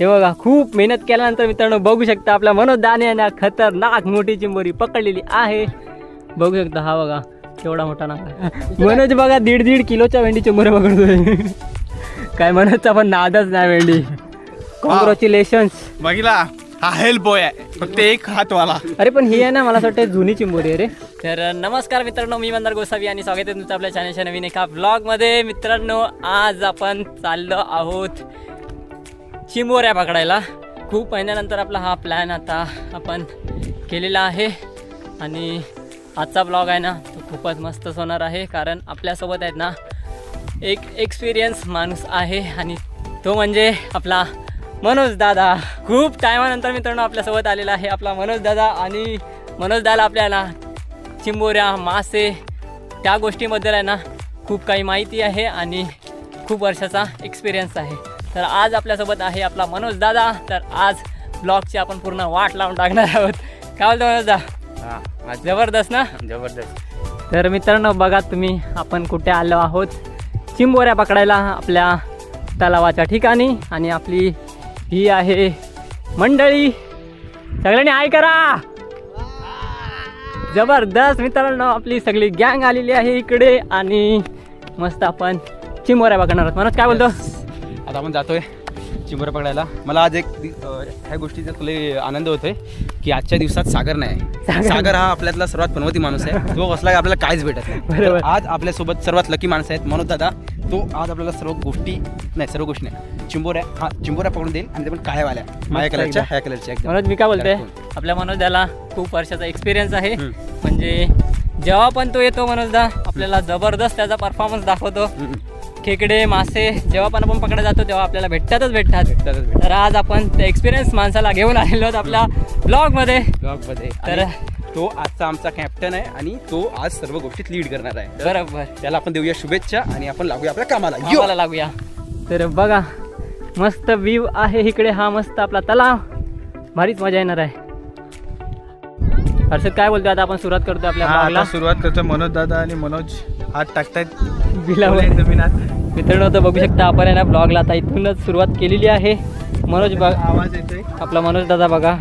हे बघा खूप मेहनत केल्यानंतर मित्रांनो बघू शकता आपल्या मनोज दाने यांना खतरनाक मोठी चिंबोरी पकडलेली आहे. बघू शकता हा बघा केवढा मोठा नाका मनोज बघा दीड दीड किलोच्या भेंडी चिंबोऱ्या पकडतोय. काय मनोजचा पण नादच नाही भेंडी. कॉंग्रॅच्युलेशन्स बघितला? हा हेल्प बॉय आहे. फक्त एक हात वाला अरे पण ही आहे ना मला असं वाटतं जुनी चिंबोरी आहे रे. तर नमस्कार मित्रांनो मी मंदार गोसावी आणि स्वागत आहे तुमचं आपल्या चॅनलच्या नवीन एका ब्लॉगमध्ये मित्रांनो आज आपण चाललो आहोत चिंबोऱ्या पकडायला. खूप महिन्यानंतर आपला हा प्लॅन आता आपण केलेला आहे. आणि आजचा ब्लॉग आहे ना तो खूपच मस्तच होणार आहे. कारण आपल्यासोबत आहेत ना एक एक्सपिरियन्स माणूस आहे. आणि तो म्हणजे आपला मनोज दादा. खूप टायमानंतर मित्रांनो आपल्यासोबत आलेला आहे आपला मनोज दादा. आणि मनोज दादा आपल्याला चिंबोऱ्या मासे त्या गोष्टीबद्दल आहे ना खूप काही माहिती आहे. आणि खूप वर्षाचा एक्सपिरियन्स आहे. तर आज आपल्यासोबत आहे आपला मनोज दादा. तर आज ब्लॉगची आपण पूर्ण वाट लावून टाकणार आहोत. काय बोलतो मनोज दादा जबरदस्त ना? जबरदस्त. तर मित्रांनो बघा तुम्ही आपण कुठे आलो आहोत? चिंबोऱ्या पकडायला आपल्या तलावाच्या ठिकाणी. आणि आपली ही आहे मंडळी. सगळ्यांनी आय करा. जबरदस्त मित्रांनो आपली सगळी गँग आलेली आहे इकडे. आणि मस्त आपण चिंबोऱ्या पकडणार आहोत. मनोज काय बोलतो? आता आपण जातोय चिंबोऱ्या पकडायला. मला आज एक ह्या गोष्टीचा तुला आनंद होतोय की आजच्या दिवसात सागर नाही सागर- सागर हा आपल्यातला सर्वात पनवती माणूस आहे. तो बसला की आपल्याला काहीच भेटत नाही. आज आपल्यासोबत सर्वात लकी माणसं आहेत म्हणून दादा. तो आज आपल्याला सर्व गोष्टी नाही सर्व गोष्टी नाही. चिंबोऱ्या हा चिंबोऱ्या पकडून देईल आणि ते पण काळ्यावाल्या माझ्या कलरच्या ह्या कलरच्या. मनोज मी काय बोलतोय. आपल्या मनोज दाला खूप वर्षाचा एक्सपिरियन्स आहे. म्हणजे जेव्हा पण तो येतो मनोजदा आपल्याला जबरदस्त त्याचा परफॉर्मन्स दाखवतो. खेकडे मासे जेव्हा पण आपण पकडा जातो तेव्हा आपल्याला भेटतातच भेटतात. भेटतातच. तर आज आपण त्या एक्सपिरियन्स माणसाला घेऊन आलेलो आहोत आपल्या ब्लॉगमध्ये Vlog मध्ये तर- तो आजचा आमचा कॅप्टन आहे आणि तो आज सर्व गोष्टीत लीड करणार आहे. बरोबर. त्याला आपण देऊया शुभेच्छा आणि आपण लागूया आपल्या कामाला! कामाला लागूया. तर बघा मस्त व्ह्यू आहे इकडे. हा मस्त आपला तलाव. भारीच मजा येणार आहे. हर्षद काय बोलतोय? आता आपण सुरुवात करतोय आपल्या ब्लॉगला आता सुरुवात करतो मनोज दादा आणि मनोज. हात टाकतायत. बिलावर. जमिनात. मित्रांनो तर बघू शकता आपण आहे ना ब्लॉगला आता इथूनच सुरुवात केलेली आहे. मनोज बघ. आवाज येतोय. आपला मनोज दादा बघा.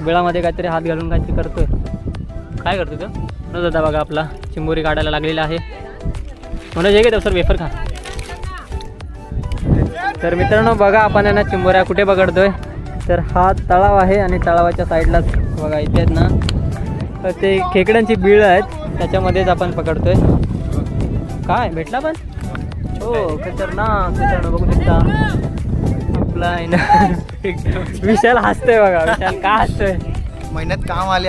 बिळामध्ये काहीतरी हात घालून काहीतरी करतोय. काय करतो तो? मनोज दादा बघा आपला. चिंबोरी काढायला लागलेला आहे. मनोज हे घे सर वेफर खा. तर मित्रांनो बघा आपण ना चिंबोऱ्या कुठे पकडतोय तर हा तलाव आहे आणि तलावाच्या साईडलाच बघा इथे आहेत ना. तर ते खेकड्यांची बीळ आहेत. त्याच्यामध्येच आपण पकडतोय. काय भेटला पण? हो खतरनाक मित्रांनो बघू शकता. आपला आहे ना विशाल हसतोय बघा विशाल का हसतोय? महिन्यात काम आले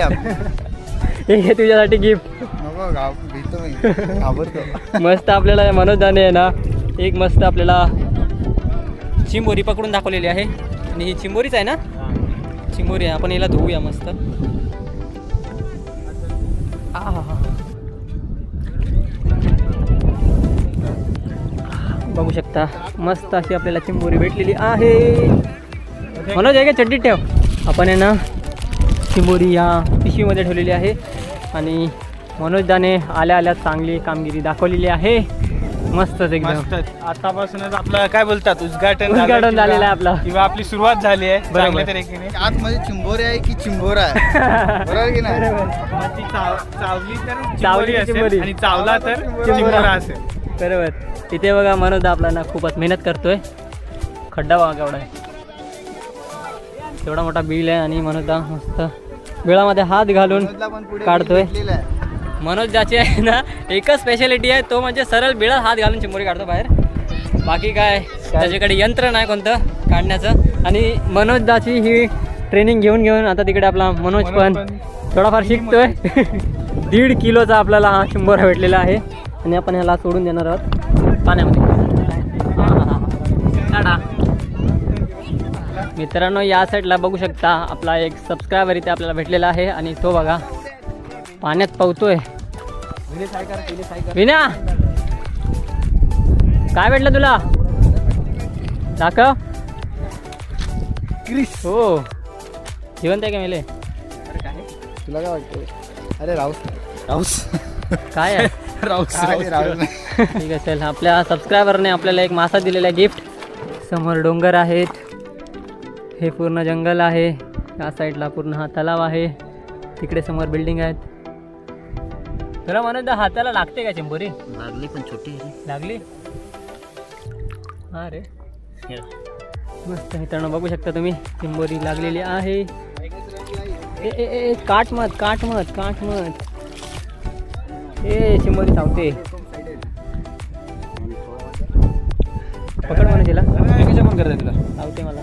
हे घे तुझ्यासाठी गिफ्ट नको घाब भीतो मी. घाबरतो. मस्त आपल्याला मनोज दाने आहे ना एक मस्त आपल्याला चिंबोरी पकडून दाखवलेली आहे. आणि ही चिंबोरीच आहे ना? चिंबोरी आहे आपण याला धुवूया मस्त. शकता मस्त अशी आपल्याला चिंबोरी भेटलेली आहे. मनोज आहे का? चड्डीत ठेव. आपण आहे ना चिंबोरी या पिशवीमध्ये ठेवलेली आहे. आणि मनोजदाने आल्या आल्या चांगली कामगिरी दाखवलेली आहे. मस्तच एकदम. मस्त. आतापासूनच आपलं काय बोलतात? उद्घाटन उद्घाटन झालेलं आहे आपलं. किंवा आपली सुरुवात झाली आहे. बरोबर. चांगल्या तरीकेने आतमध्ये चिंबोरे आहे की चिंबोरा आहे? बरोबर की नाही? चावली तर चावली असेल. आणि चावला तर. चिंबोरा असेल. बरोबर तिथे बघा मनोज आपला ना खूपच मेहनत करतोय. खड्डा बघा केवढा आहे. एवढा मोठा बिल आहे आणि मनोजदा मस्त बिळामध्ये हात घालून काढतोय. मनोज ज्याची आहे ना एकच स्पेशालिटी आहे तो म्हणजे सरळ बिळात हात घालून चिंबोरी काढतो बाहेर. बाकी काय त्याच्याकडे यंत्र नाही कोणतं काढण्याचं. आणि मनोज दाची ही ट्रेनिंग घेऊन घेऊन आता तिकडे आपला मनोज पण थोडाफार शिकतोय. दीड किलोचा आपल्याला हा चिंबोरा भेटलेला आहे. आणि आपण ह्याला सोडून देणार आहोत पाण्यामध्ये. टाटा. मित्रांनो या साईडला बघू शकता आपला एक सबस्क्रायबर इथे आपल्याला भेटलेला आहे. आणि तो बघा पाण्यात पावतोय विना! काय भेटलं तुला? दाखव. क्रिस. हो. जिवंत आहे का मेले? तुला काय वाटतं अरे राऊस. राऊस. काय आहे? राऊस ठीक आहे चल. आपल्या सबस्क्रायबरने आपल्याला एक मासा दिलेला आहे गिफ्ट समोर डोंगर आहेत. हे पूर्ण जंगल आहे. या साईडला पूर्ण हा तलाव आहे. तिकडे समोर बिल्डिंग आहेत. तुला म्हणून हाताला लागते का चिंबोरी? लागली पण छोटी लागली? हा रे. मस्त मित्रांनो बघू शकता तुम्ही चिंबोरी लागलेली आहे. ए ए ए काट मत काट मत काट मत ए चिंबोरी चावते पकड म्हणून तिला. पण करता तुला चावते मला.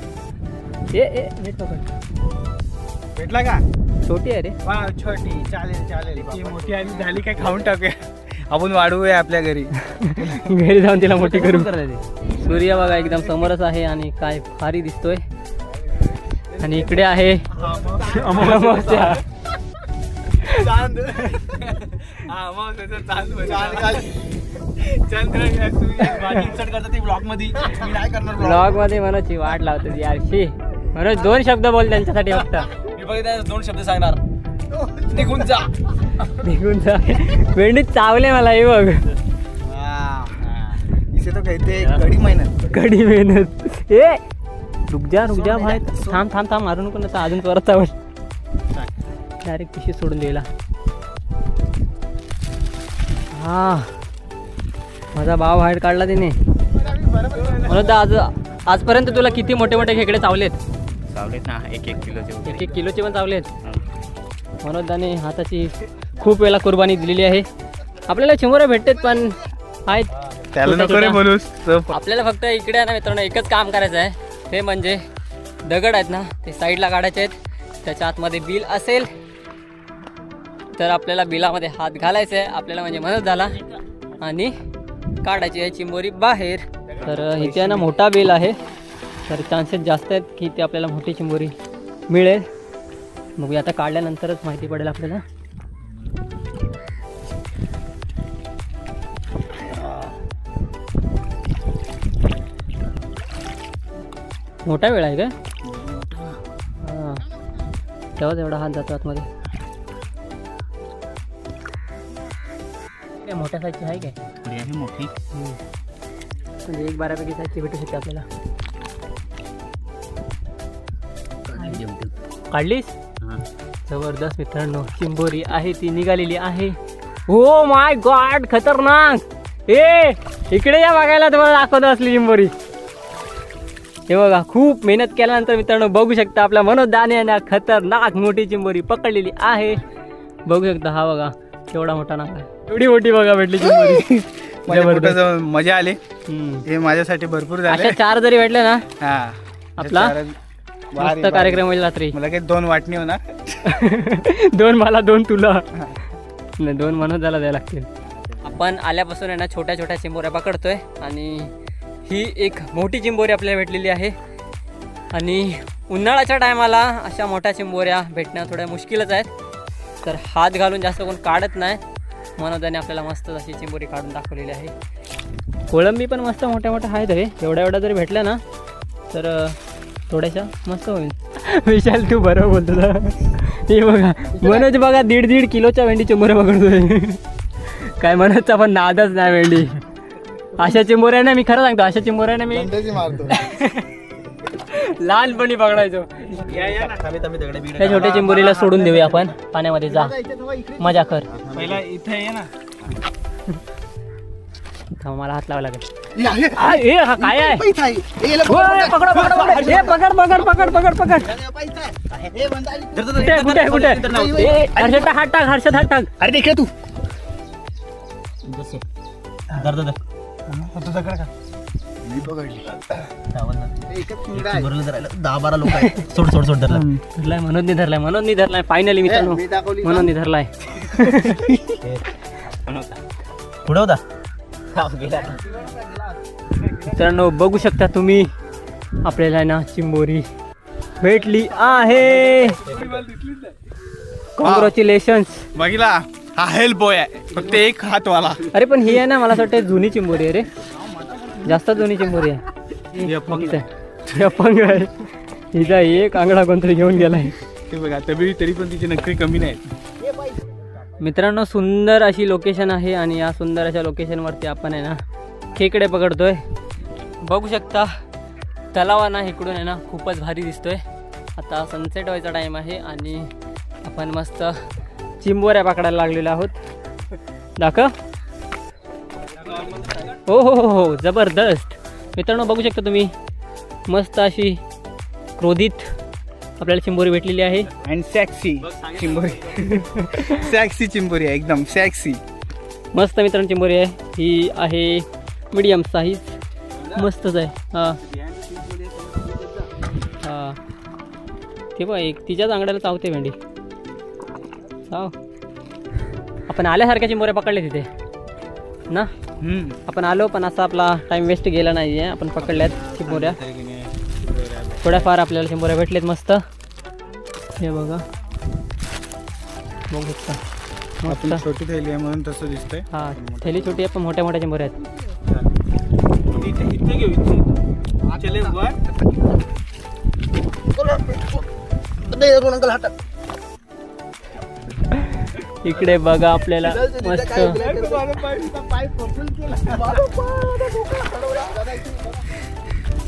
ए ए नीट पकड. भेटला का? छोटी आहे रे. वा छोटी. चालेल चालेल. ती मोठी आणि झाली काय? खाऊन टाकूया. आपण वाढवूया आपल्या घरी. घरी जाऊन तिला मोठी करू. सूर्य बघा एकदम समोरच आहे आणि काय भारी दिसतोय. आणि इकडे आहे अमावस्या. चांद. हा मग त्याचं चांद इन्सर्ट ते ब्लॉगमध्ये मी नाही करणार vlog. ब्लॉगमध्ये मनोजची वाट लावतो यारशी. मनोज दोन शब्द बोल त्यांच्यासाठी फक्त. मी फक्त दोन शब्द सांगणार. निघून जा. निघून जा. वेंडीत चावले मला हे बघ. इसे तो कहते हैं कड़ी मेहनत. कडी मेहनत. ए रुक जा रुक जा भाई. थांब थांब थांब. मारू नको ना अजून परत चावल डायरेक्ट पिशी सोडून द्यायला. हा. माझा भाव बाहेर काढला तिने. म्हणून आज आजपर्यंत तुला किती मोठे मोठे खेकडे चावलेत? चावलेत ना एक एक किलोचे एक एक किलोचे पण चावलेत. मनोजदाने हाताची खूप वेळा कुर्बानी दिलेली आहे. आपल्याला चिमोऱ्या भेटतात पण आहेत. त्याला नको रे छोट्या- बोलूस तो आपल्याला फक्त इकडे आहे ना मित्रांनो एकच काम करायचं आहे. ते म्हणजे दगड आहेत ना ते साईडला काढायचे आहेत. त्याच्या आतमध्ये बिल असेल. तर आपल्याला बिलामध्ये हात घालायचा आहे आपल्याला म्हणजे मदत झाला. आणि काढायची आहे चिंबोरी बाहेर. तर इथे आहे ना मोठा बिल आहे. तर चान्सेस जास्त आहेत की ते आपल्याला मोठी चिंबोरी मिळेल. मग आता काढल्यानंतरच माहिती पडेल आपल्याला. मोठा वेळ आहे का? हां. तेव्हाच एवढा हात जातो आतमध्ये. काय मोठ्या साईजची आहे काय? आहे मोठी. म्हणजे एक बारापैकी साईजची भेटू शकते आपल्याला. काढलीस? जबरदस्त मित्रांनो चिंबोरी आहे ती निघालेली आहे. हो माय गॉड खतरनाक. ए इकडे या बघायला तुम्हाला दाखवतो असली चिंबोरी. हे बघा खूप मेहनत केल्यानंतर मित्रांनो बघू शकता आपल्या मनोज दाने यांना खतरनाक मोठी चिंबोरी पकडलेली आहे. बघू शकता हा बघा. केवढा मोठा नाक. एवढी मोठी बघा भेटली चिंबोरी माझ्या जबरदस्त. फोटोचं मजा आली. हम्म. हे माझ्यासाठी भरपूर झाले. अशा चार जरी भेटले ना हा. आपला भारी, मस्त भारी. कार्यक्रम होईल रात्री. मला काही दोन वाटणी होणार. दोन मला दोन तुला. नाही दोन मनोज झाला द्यायला लागतील. आपण आल्यापासून आहे ना छोट्या छोट्या चिंबोऱ्या पकडतोय आणि ही एक मोठी चिंबोरी आपल्याला भेटलेली आहे. आणि उन्हाळ्याच्या टायमाला अशा मोठ्या चिंबोऱ्या भेटण्या थोड्या मुश्किलच आहेत. तर हात घालून जास्त कोण काढत नाही. मनोजाने आपल्याला मस्त अशी चिंबोरी काढून दाखवलेली आहे. कोळंबी पण मस्त मोठ्या मोठ्या आहेत रे. एवढ्या एवढ्या जरी भेटल्या ना तर थोड्याशा मस्त होईल. विशाल तू बरोबर बोलतो. हे बघा मनोज बघा दीड दीड किलोच्या भेंडी चिंबोऱ्या पकडतोय. काय मनोजचा पण नादच नाही भेंडी. अशा चिंबोऱ्या ना मी खरं सांगतो अशा चिंबोऱ्या ना मी मारतो. लहानपणी बिगडे त्या छोट्या चिंबोरीला सोडून देऊया आपण. पाण्यामध्ये जा. मजा कर. पहिला इथे ये ना. मला हात लावा लागेल. हा काय आहे? पकड पकड पकड. ए, पकड पकड पकड पकड पकड. कुठे कुठे हर्षद हात टाक हर्षद हात टाक. अरे देख तू. धर मी पकडली दहा बारा लोक आहेत. सोड सोड सोड धरला. धरलाय मनोजनी धरलाय मनोजनी धरलाय. फायनली मित्रांनो. मी दाखवली? मनोजनी धरलाय. पुढे होता मित्रांनो बघू शकता तुम्ही आपल्याला ना चिंबोरी भेटली आहे. कॉंग्रॅच्युलेशन्स बघितला. हा हेल्प बॉय आहे. फक्त एक हात वाला अरे पण ही आहे ना मला असं वाटतं जुनी चिंबोरी आहे रे. जास्त जुनी चिंबोरी आहे. हे अपंग. हिचं आहे. एक आंगडा कोणतरी घेऊन गेलाय. ते बघा तरी तरी पण तिची नखरी कमी नाही मित्रांनो सुंदर अशी लोकेशन आहे आणि या सुंदर अशा लोकेशनवरती आपण आहे ना खेकडे पकडतोय. बघू शकता तलाव ना इकडून आहे ना खूपच भारी दिसतोय. आता सनसेट व्हायचा टाईम आहे आणि आपण मस्त चिंबोऱ्या पकडायला लागलेलो आहोत. दाखव. हो हो हो हो जबरदस्त. मित्रांनो बघू शकता तुम्ही मस्त अशी क्रोधित आपल्याला चिंबोरी भेटलेली आहे. अँड सॅक्सी चिंबोरी. सॅक्सी चिंबोरी आहे एकदम सॅक्सी मस्त मित्रांनो चिंबोरी आहे. ही आहे मीडियम साईज मस्तच आहे. हां. हां. ते बघ एक तिच्याच आंगड्याला चावते भेंडी. चाव. आपण आल्यासारख्या चिंबोऱ्या पकडले तिथे. ना. आपण आलो पण असा आपला टाईम वेस्ट गेला नाही आहे आपण पकडल्यात चिंबोऱ्या थोड्याफार आपल्याला चिंबोऱ्या भेटलेत मस्त. हे बघा. बघू शकता. मस्त. छोटी थैली आहे म्हणून तसं दिसतंय. हा थैली छोटी आहे पण मोठ्या मोठ्या चिंबोऱ्या आहेत. इकडे बघा आपल्याला मस्त.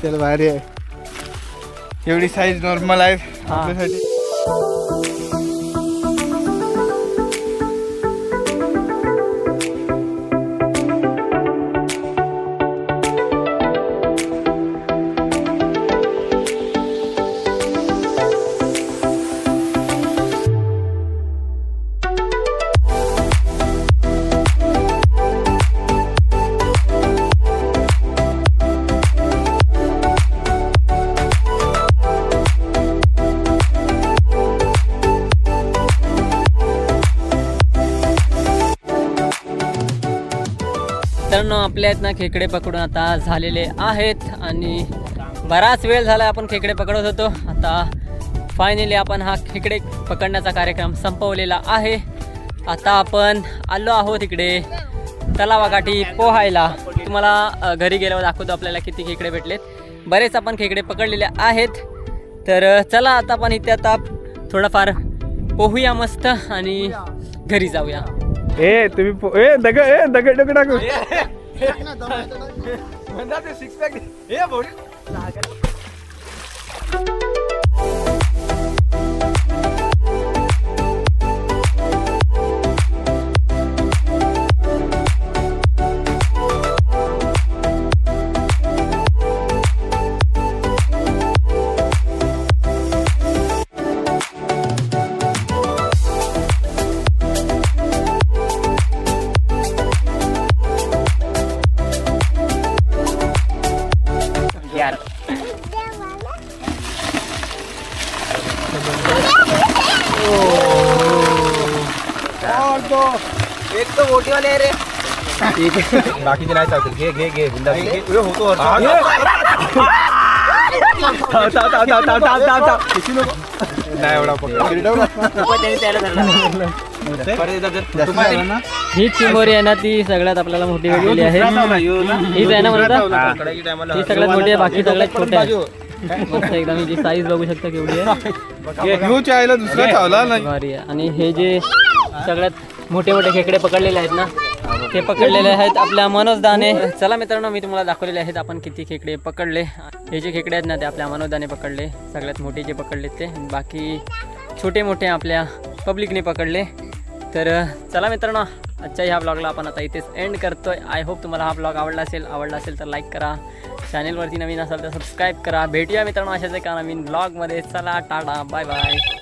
चल भारी आहे. एवढी साईज नॉर्मल आहे. आपल्यासाठी. मित्रांनो आपल्या आहेत ना खेकडे पकडून आता झालेले आहेत आणि बराच वेळ झाला आपण खेकडे पकडत होतो. आता फायनली आपण हा खेकडे पकडण्याचा कार्यक्रम संपवलेला आहे. आता आपण आलो आहोत इकडे तलावाकाठी पोहायला. तुम्हाला घरी गेल्यावर दाखवतो आपल्याला किती खेकडे भेटलेत. बरेच आपण खेकडे पकडलेले आहेत. तर चला आता आपण इथे आता थोडंफार पोहूया मस्त आणि घरी जाऊया. ए तुम्ही ए दगड ए दगड दगड टाकू म्हणतात ते सिक्स पॅक हे बाकीचे नाही चालतील. घे घे घे बिंदा घे होतो नाही एवढा ही चिंबोरी आहे ना ती सगळ्यात आपल्याला मोठी भेटलेली आहे. हीच आहे ना म्हणता? ही. सगळ्यात मोठी आहे बाकी सगळ्यात छोट्या आहे. मस्त एकदम हिची साईज बघू शकता केवढी आहे. घेऊ चायला दुसरा चावला नाही. भारी आहे. आणि हे जे सगळ्यात मोठे मोठे खेकडे पकडलेले आहेत ना ते पकडलेले आहेत आपल्या मनोजदाने चला मित्रांनो मी तुम्हाला दाखवलेले आहेत आपण किती खेकडे पकडले. हे जे खेकडे आहेत ना ते आपल्या मनोजदाने पकडले. सगळ्यात मोठे जे पकडले ते. बाकी छोटे मोठे आपल्या पब्लिकने पकडले. तर चला मित्रांनो आजच्या ह्या ब्लॉगला आपण आता इथेच एंड करतोय. आय होप तुम्हाला हा ब्लॉग आवडला असेल. आवडला असेल तर लाईक करा. चॅनेलवरती नवीन असाल तर सबस्क्राईब करा. भेटूया मित्रांनो अशाच एका नवीन ब्लॉगमध्ये चला टाटा. Bye bye